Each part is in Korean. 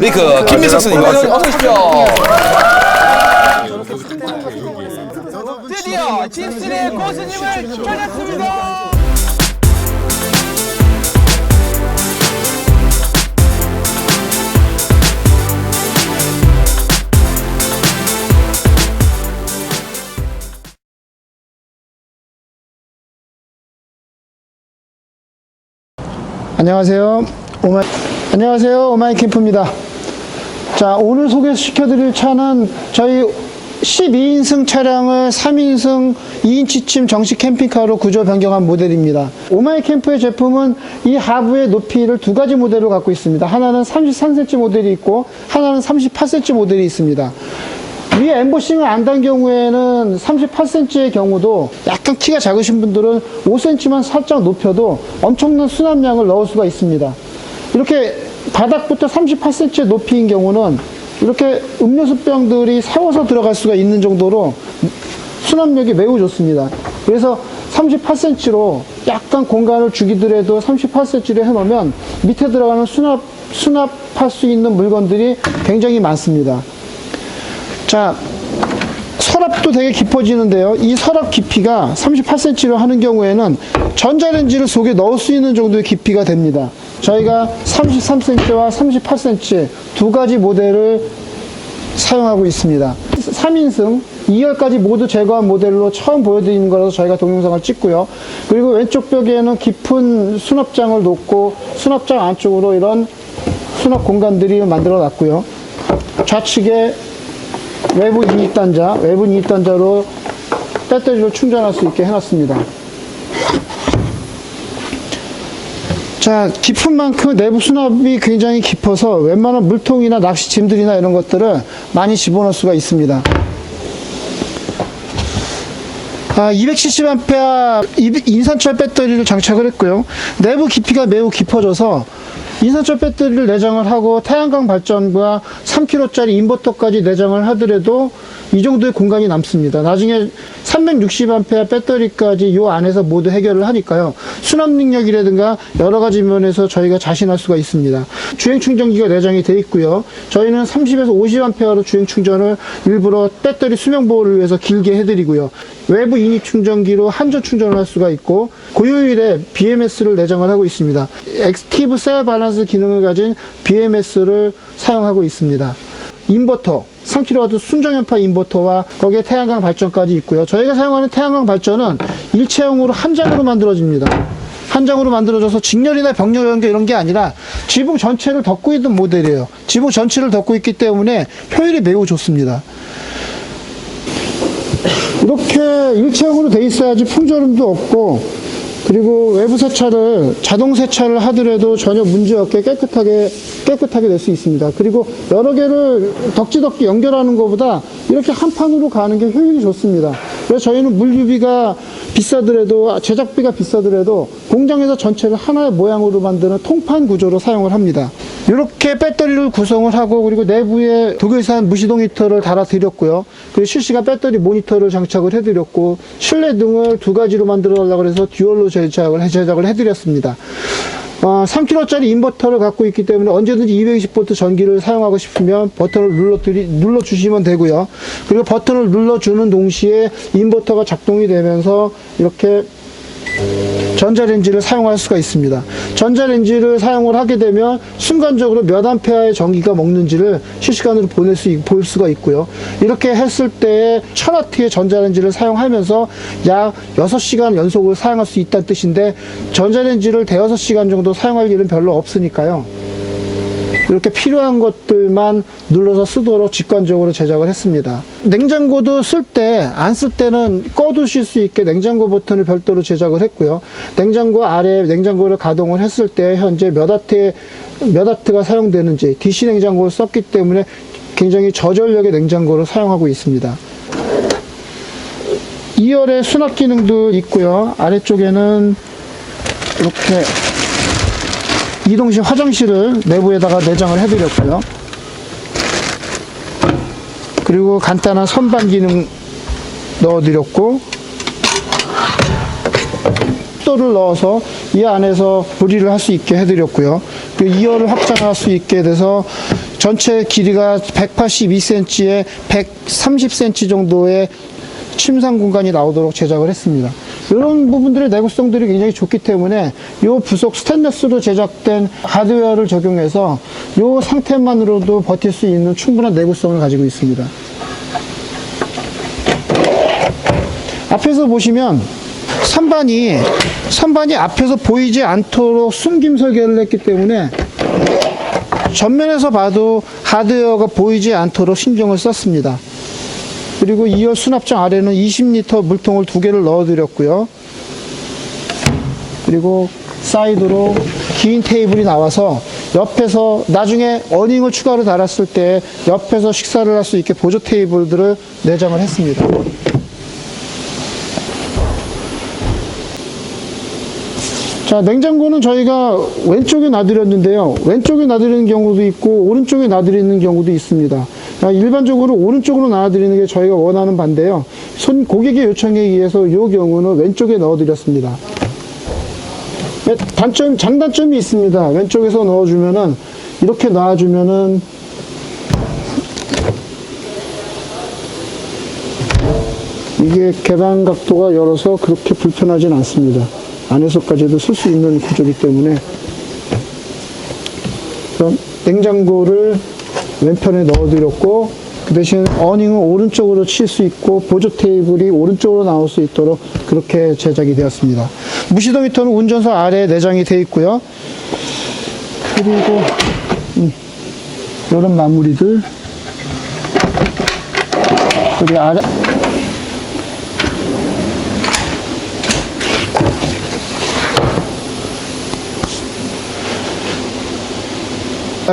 메이크 김민석 선생님 어서 오십시오. 드디어 집순의 고수님을 찾았습니다. 안녕하세요. 오마이, 안녕하세요. 오마이 캠프입니다. 자, 오늘 소개시켜 드릴 차는 저희 12인승 차량을 3인승 2인치 침 정식 캠핑카로 구조 변경한 모델입니다. 오마이 캠프의 제품은 이 하부의 높이를 두 가지 모델로 갖고 있습니다. 하나는 33cm 모델이 있고 하나는 38cm 모델이 있습니다. 위에 엠보싱을 안 단 경우에는 38cm의 경우도 약간 키가 작으신 분들은 5cm만 살짝 높여도 엄청난 수납량을 넣을 수가 있습니다. 이렇게 바닥부터 38cm 높이인 경우는 이렇게 음료수병들이 세워서 들어갈 수가 있는 정도로 수납력이 매우 좋습니다. 그래서 38cm로 약간 공간을 주기더라도 38cm로 해놓으면 밑에 들어가는 수납, 수납할 수 있는 물건들이 굉장히 많습니다. 자, 서랍도 되게 깊어지는데요. 이 서랍 깊이가 38cm로 하는 경우에는 전자레인지를 속에 넣을 수 있는 정도의 깊이가 됩니다. 저희가 33cm와 38cm 두 가지 모델을 사용하고 있습니다. 3인승 2열까지 모두 제거한 모델로 처음 보여드리는 거라서 저희가 동영상을 찍고요. 그리고 왼쪽 벽에는 깊은 수납장을 놓고 수납장 안쪽으로 이런 수납 공간들이 만들어 놨고요. 좌측에 외부 이입 단자, 외부 이입 단자로 배터리를 충전할 수 있게 해놨습니다. 자, 깊은 만큼 내부 수납이 굉장히 깊어서 웬만한 물통이나 낚시 짐들이나 이런 것들을 많이 집어넣을 수가 있습니다. 아, 270A 인산철 배터리를 장착을 했고요. 내부 깊이가 매우 깊어져서 인산철 배터리를 내장을 하고 태양광 발전과 3kW짜리 인버터까지 내장을 하더라도 이 정도의 공간이 남습니다. 나중에 360A 배터리까지 이 안에서 모두 해결을 하니까요. 수납 능력이라든가 여러 가지 면에서 저희가 자신할 수가 있습니다. 주행 충전기가 내장이 되어 있고요. 저희는 30에서 50A로 주행 충전을 일부러 배터리 수명 보호를 위해서 길게 해드리고요. 외부 인입 충전기로 한전 충전을 할 수가 있고 고효율의 BMS를 내장을 하고 있습니다. 액티브 셀 밸런스 기능을 가진 BMS를 사용하고 있습니다. 인버터 3kW 순정연파 인버터와 거기에 태양광 발전까지 있고요. 저희가 사용하는 태양광 발전은 일체형으로 한 장으로 만들어집니다. 한 장으로 만들어져서 직렬이나 병렬 연결 이런 게 아니라 지붕 전체를 덮고 있는 모델이에요. 지붕 전체를 덮고 있기 때문에 효율이 매우 좋습니다. 이렇게 일체형으로 돼 있어야지 풍절음도 없고 그리고 외부 세차를 자동 세차를 하더라도 전혀 문제 없게 깨끗하게 깨끗하게 낼 수 있습니다. 그리고 여러 개를 덕지덕지 연결하는 것보다 이렇게 한 판으로 가는 게 효율이 좋습니다. 그래서 저희는 물류비가 비싸더라도 제작비가 비싸더라도 공장에서 전체를 하나의 모양으로 만드는 통판 구조로 사용을 합니다. 이렇게 배터리를 구성을 하고 그리고 내부에 독일산 무시동 히터를 달아드렸고요. 그리고 실시간 배터리 모니터를 장착을 해드렸고 실내 등을 두 가지로 만들어 달라고 해서 듀얼로 제작을, 해- 제작을 해드렸습니다. 어, 3kW짜리 인버터를 갖고 있기 때문에 언제든지 220V 전기를 사용하고 싶으면 버튼을 눌러드리, 눌러주시면 되고요. 그리고 버튼을 눌러주는 동시에 인버터가 작동이 되면서 이렇게 전자레인지를 사용할 수가 있습니다. 전자레인지를 사용을 하게 되면 순간적으로 몇 암페어의 전기가 먹는지를 실시간으로 보낼 수, 있- 볼 수가 있고요. 이렇게 했을 때 1000W의 전자레인지를 사용하면서 약 6시간 연속으로 사용할 수 있다는 뜻인데 전자레인지를 대여섯 시간 정도 사용할 일은 별로 없으니까요. 이렇게 필요한 것들만 눌러서 쓰도록 직관적으로 제작을 했습니다. 냉장고도 쓸 때, 안 쓸 때는 꺼두실 수 있게 냉장고 버튼을 별도로 제작을 했고요. 냉장고 아래 냉장고를 가동을 했을 때 현재 몇 와트의, 몇 와트가 사용되는지 DC 냉장고를 썼기 때문에 굉장히 저전력의 냉장고를 사용하고 있습니다. 2열에 수납 기능도 있고요. 아래쪽에는 이렇게 이동식 화장실을 내부에다가 내장을 해드렸고요. 그리고 간단한 선반 기능 넣어드렸고 또를 넣어서 이 안에서 조리를 할 수 있게 해드렸고요. 그리고 2열을 확장할 수 있게 돼서 전체 길이가 182cm에 130cm 정도의 침상 공간이 나오도록 제작을 했습니다. 이런 부분들의 내구성들이 굉장히 좋기 때문에 이 부속 스테인레스로 제작된 하드웨어를 적용해서 이 상태만으로도 버틸 수 있는 충분한 내구성을 가지고 있습니다. 앞에서 보시면 선반이 선반이 앞에서 보이지 않도록 숨김 설계를 했기 때문에 전면에서 봐도 하드웨어가 보이지 않도록 신경을 썼습니다. 그리고 2열 수납장 아래는 20리터 물통을 두 개를 넣어드렸고요. 그리고 사이드로 긴 테이블이 나와서 옆에서 나중에 어닝을 추가로 달았을 때 옆에서 식사를 할 수 있게 보조 테이블들을 내장을 했습니다. 자, 냉장고는 저희가 왼쪽에 놔드렸는데요. 왼쪽에 놔드리는 경우도 있고, 오른쪽에 놔드리는 경우도 있습니다. 아, 일반적으로 오른쪽으로 놔드리는 게 저희가 원하는 반대요. 손, 고객의 요청에 의해서 이 경우는 왼쪽에 넣어드렸습니다. 네, 단점, 장단점이 있습니다. 왼쪽에서 넣어주면은, 이렇게 놔주면은, 이게 계단 각도가 열어서 그렇게 불편하진 않습니다. 안에서까지도 쓸 수 있는 구조이기 때문에 냉장고를 왼편에 넣어드렸고 그 대신 어닝은 오른쪽으로 칠 수 있고 보조 테이블이 오른쪽으로 나올 수 있도록 그렇게 제작이 되었습니다. 무시동 히터는 운전석 아래에 내장이 되어 있고요. 그리고 음, 이런 마무리들 그리고 아래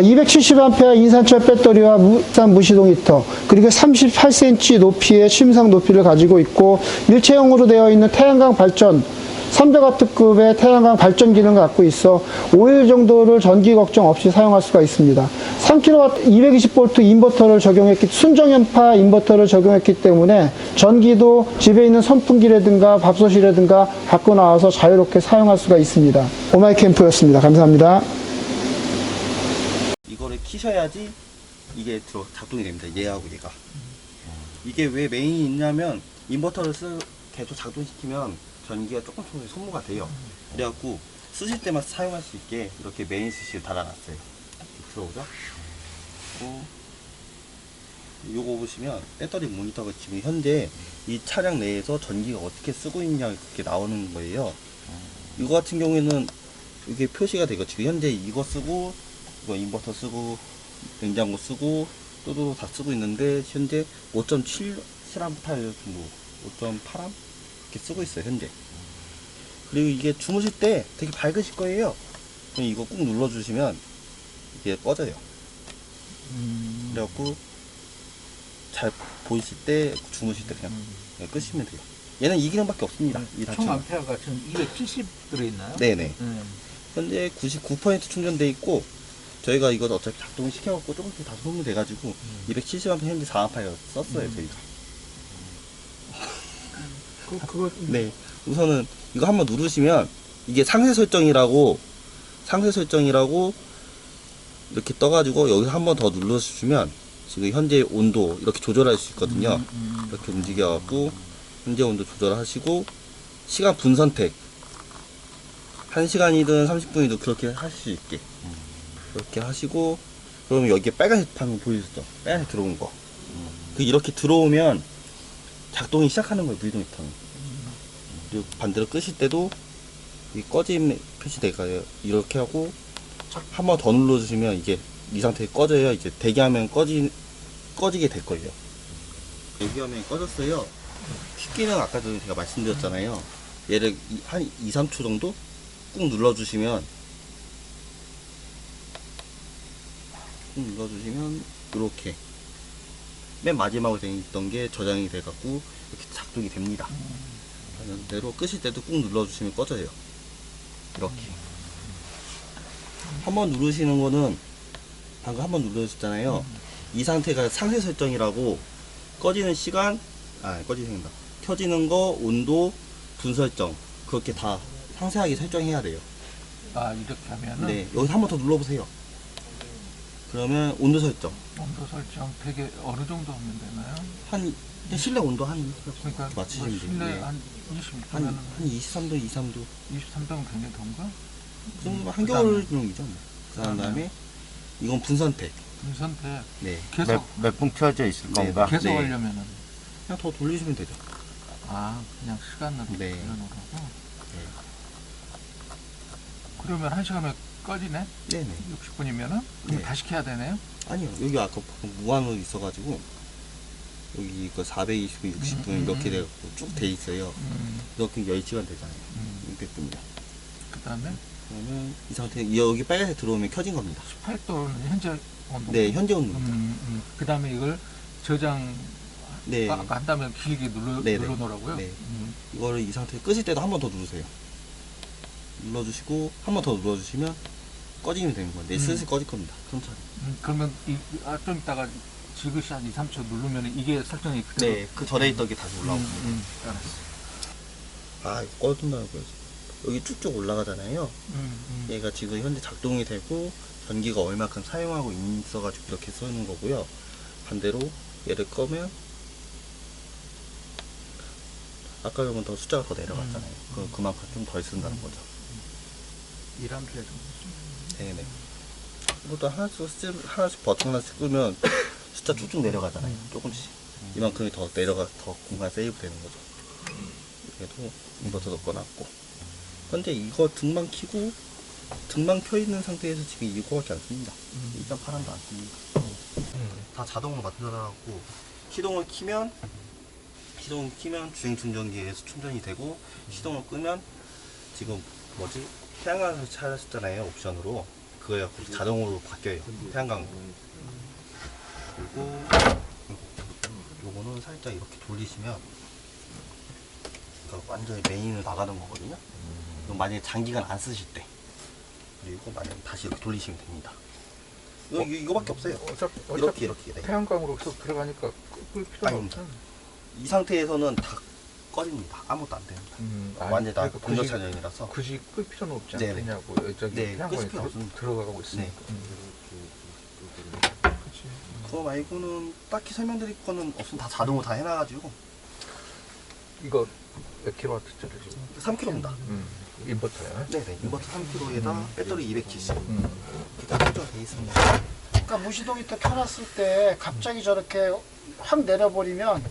270A 인산철 배터리와 무산 무시동 히터 그리고 38cm 높이의 침상 높이를 가지고 있고 일체형으로 되어 있는 태양광 발전 300W급의 태양광 발전 기능을 갖고 있어 5일 정도를 전기 걱정 없이 사용할 수가 있습니다. 3kW 220V 인버터를 적용했기 순정연파 인버터를 적용했기 때문에 전기도 집에 있는 선풍기라든가 밥솥이라든가 갖고 나와서 자유롭게 사용할 수가 있습니다. 오마이 캠프였습니다. 감사합니다. 키셔야지 이게 들어 작동이 됩니다. 얘하고 얘가. 이게 왜 메인이 있냐면 인버터를 쓰 계속 작동시키면 전기가 조금 조금씩 소모가 돼요. 그래갖고 쓰실 때만 사용할 수 있게 이렇게 메인 스위치를 달아놨어요. 들어오죠? 그리고 요거 보시면 배터리 모니터가 지금 현재 이 차량 내에서 전기가 어떻게 쓰고 있냐 이렇게 나오는 거예요. 이거 같은 경우에는 이게 표시가 되고 지금 현재 이거 쓰고 이거 인버터 쓰고 냉장고 쓰고 또도 다 쓰고 있는데 현재 5.7 7A 정도 5.8A 이렇게 쓰고 있어요 현재. 그리고 이게 주무실 때 되게 밝으실 거예요. 그럼 이거 꾹 눌러주시면 이게 꺼져요. 그래갖고 잘 보이실 때 주무실 때 그냥 그냥 끄시면 돼요. 얘는 이 기능밖에 없습니다. 이총 암페어가 지금 270 들어있나요? 네네. 네. 현재 99% 충전돼 있고 저희가 이거 어차피 작동 시켜갖고 조금씩 다 소모돼가지고 270A 현재 4A 썼어요 저희가. 그, 그거 네. 우선은 이거 한번 누르시면 이게 상세 설정이라고 상세 설정이라고 이렇게 떠가지고 여기서 한번 더 눌러주시면 지금 현재 온도 이렇게 조절할 수 있거든요. 이렇게 움직여갖고 현재 온도 조절하시고 시간 분 선택. 1시간이든 30분이든 그렇게 하실 수 있게 그렇게 하시고 그러면 여기에 빨간색 방금 보이셨죠? 빨간색 들어온 거. 그 이렇게 들어오면 작동이 시작하는 거예요 히터는. 그리고 반대로 끄실 때도 이 꺼짐 표시돼가요. 이렇게 하고 한 번 더 눌러주시면 이게 이 상태에 꺼져요. 이제 대기하면 꺼지 꺼지게 될 거예요. 대기하면 꺼졌어요. 퀵기는 아까 전에 제가 말씀드렸잖아요. 얘를 이- 한 2, 3초 정도 꾹 눌러주시면 꾹 눌러주시면 이렇게 맨 마지막으로 돼 있던 게 저장이 돼갖고 이렇게 작동이 됩니다. 하는 대로 끄실 때도 꾹 눌러주시면 꺼져요. 이렇게 한번 누르시는 거는 방금 한번 눌러주셨잖아요. 이 상태가 상세 설정이라고 꺼지는 시간, 아 꺼지는 시간다. 켜지는 거, 온도, 분 설정 그렇게 다 상세하게 설정해야 돼요. 아 이렇게 하면은 네, 여기서 한 번 더 눌러보세요. 그러면 온도 설정 온도 설정 되게 어느 정도 하면 되나요? 한 실내 온도 한 그러니까 맞추시면 뭐 실내 돼요. 한 한, 20도면 한 23도, 23도 23도면 굉장히 더운가? 좀 한겨울용이죠. 뭐. 그다음에 이건 분선택. 분선태 네, 계속 몇분 켜져 있을 네, 건가? 계속 네. 하려면은 그냥 더 돌리시면 되죠. 아 그냥 시간으로 네. 돌려놓으라고. 그러면 한 시간에 꺼지네? 네네. 60분이면은 그럼 네. 다시 켜야 되네요? 아니요, 여기 아까 보통 무한으로 있어가지고 여기 그 420분, 60분 음, 이렇게 음. 돼갖고 쭉 돼 있어요. 음, 이렇게 10시간 되잖아요. 음. 600분이요. 그 다음에 그러면 이 상태 여기 빨간색 들어오면 켜진 겁니다. 18도는 현재 온도. 네, 현재 음, 온도입니다. 음. 그 다음에 이걸 저장 네, 아, 아까 한 다음에 길게 눌러, 네, 네. 눌러놓으라고요? 네. 음, 이거를 이 상태 끄실 때도 한 번 더 누르세요. 눌러주시고 한 번 더 눌러주시면 꺼지면 되는 건데 음. 슬슬 꺼질 겁니다. 천천히. 음, 그러면 이, 아, 좀 이따가 지그시 한 2, 3초 누르면 이게 설정이 그대로 네, 그 전에 있던 게 다시 올라오고. 음, 음, 알았어. 아, 이거 꺼진다는 거지. 여기 쭉쭉 올라가잖아요. 음, 음. 얘가 지금 현재 작동이 되고 전기가 얼마큼 사용하고 있어가지고 이렇게 쓰는 거고요. 반대로 얘를 꺼면 아까 보면 더 숫자가 더 내려갔잖아요. 그 그만큼 좀 덜 쓴다는 거죠. 1암페어 정도. 네네. 이것도 하나씩 쓰, 하나씩 버튼 하나씩 끄면 숫자 쭉쭉 내려가잖아요. 조금씩. 이만큼이 더 내려가 더 공간 세이브 되는 거죠. 그래도 인버터도 꺼놨고. 근데 이거 등만 켜고 등만 켜 있는 상태에서 지금 이거밖에 안 씁니다. 1.8암도 안 씁니다. 다 자동으로 만들어갖고 시동을 키면 시동을 키면 주행 충전기에서 충전이 되고 시동을 끄면 지금 뭐지 태양광을 찾았잖아요 옵션으로. 그거 갖고 자동으로 바뀌어요 태양광. 그리고 요거는 살짝 이렇게 돌리시면 그러니까 완전히 메인으로 나가는 거거든요. 만약에 장기간 안 쓰실 때. 그리고 만약에 다시 이렇게 돌리시면 됩니다. 이거, 이거- 이거밖에 없어요. 어차피, 이렇게 이렇게. 네. 태양광으로 계속 들어가니까 끌 필요가 아닙니다. 없잖아. 이 상태에서는 다 꺼집니다 아무것도 안 됩니다 음, 완전 다 그러니까 공조 굳이- 차량이라서 굳이 끌 필요는 없지 네네. 않겠냐고 저기 네, 끌 필요 들- 없습니다. 들어가고 있으니까 네. 음. 그치. 그거 말고는 딱히 설명드릴 거는 없으면 다 자동으로 다 해놔가지고 이거 몇 킬로와트짜리 지금 3kg입니다 음, 인버터야 네네 인버터 3kg에다 배터리 270 음. 다 설정돼 있습니다 그러니까 무시동 히터 켜놨을 때 갑자기 저렇게 확 내려버리면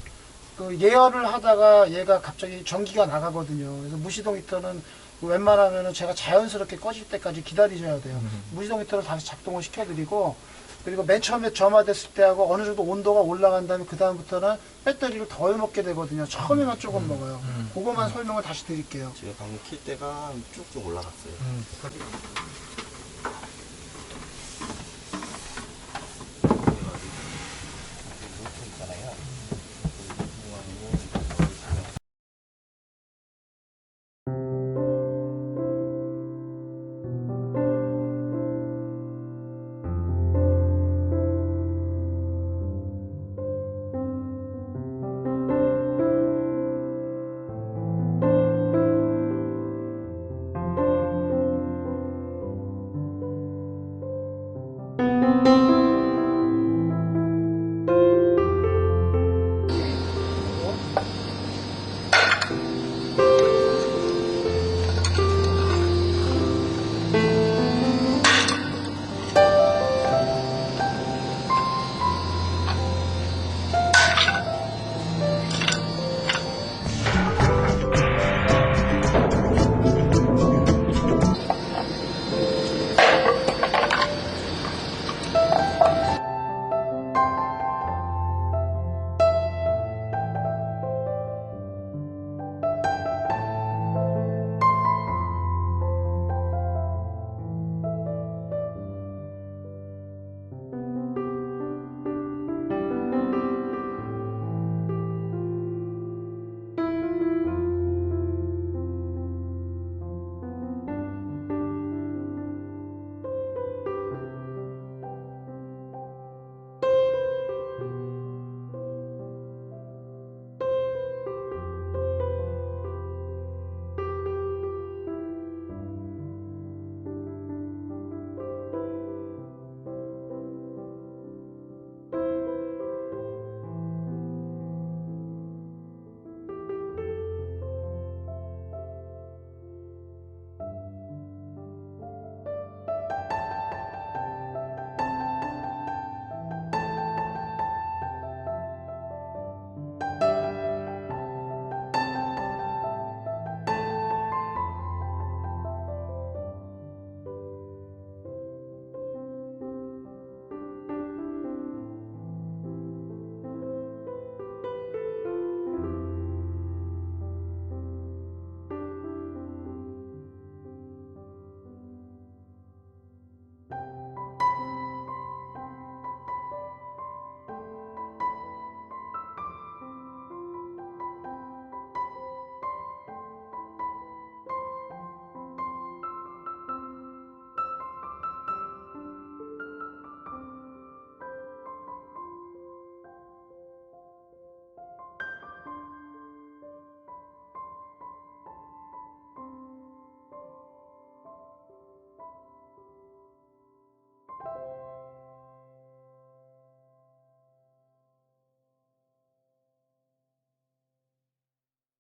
그 예열을 하다가 얘가 갑자기 전기가 나가거든요. 그래서 무시동 히터는 웬만하면은 제가 자연스럽게 꺼질 때까지 기다리셔야 돼요. 무시동 히터를 다시 작동을 시켜드리고 그리고 맨 처음에 점화됐을 때하고 어느 정도 온도가 올라간 다음에 그 다음부터는 배터리를 덜 먹게 되거든요. 처음에만 조금 먹어요. 그거만 설명을 다시 드릴게요. 지금 방금 킬 때가 쭉쭉 올라갔어요 음.